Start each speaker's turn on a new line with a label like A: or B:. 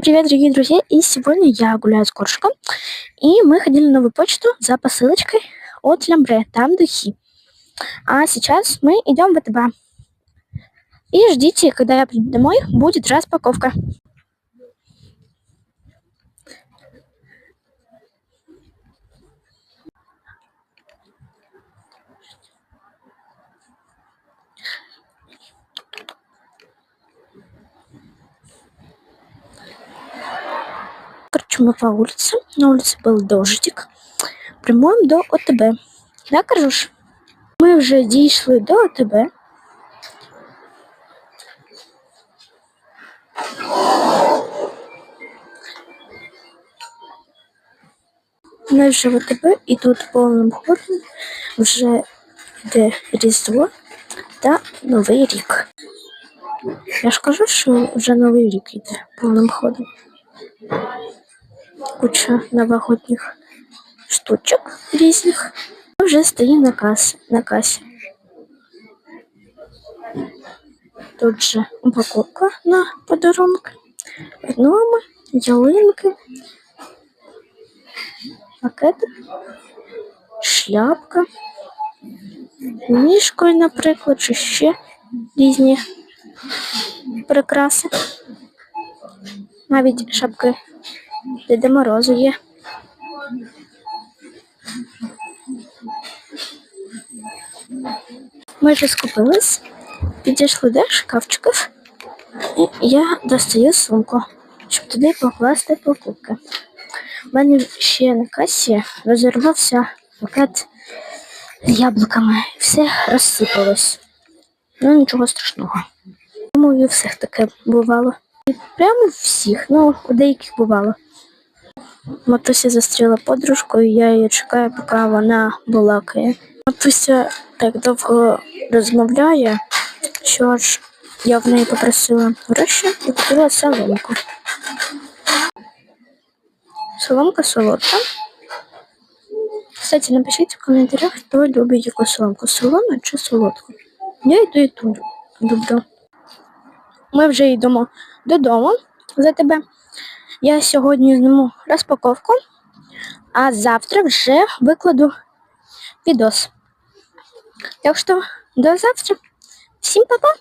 A: Всем привет, дорогие друзья! И сегодня я гуляю с Коршиком. И мы ходили на новую почту за посылочкой от Лямбре, там духи. А сейчас мы идем в ВТБ. И ждите, когда я приду домой, будет распаковка. Короче, мы по улице. На улице был дождик. Прямуємо до ОТБ. Да, Каржуш? Ми вже дійшли до ОТБ. Ми вже в ОТБ і тут повним ходом вже йде Різдво та Новий рік. Я ж кажу, що вже Новий рік йде повним ходом. Куча новогодних штучок різних. Вже стоїмо на касі. На касі. Тут же упаковка на подарунки, гноми, ялинки, пакети, шляпка, мішкою, наприклад, чи ще різні прикраси. Навіть шапки Деда Морозу є. Ми вже скупились, підійшли до шкафчиків, і я достаю сумку, щоб туди покласти покупки. У мене ще на касі розірвався пакет з яблуками. Все розсипалось. Ну нічого страшного. Думаю, у всіх таке бувало. Прямо всіх, ну, у деяких бувало. Матуся застріла подружку, і я її чекаю, поки вона балакає. Матуся так довго розмовляє, що ж я в неї попросила гроші і купила соломку. Соломка солодка. Кстати, напишіть в коментарях, хто любить яку соломку, солону чи солодку. Я йду і ту люблю. Ми вже йдемо додому за тебе. Я сьогодні зніму розпаковку, а завтра вже викладу відос. Так що до завтра. Всім па-па!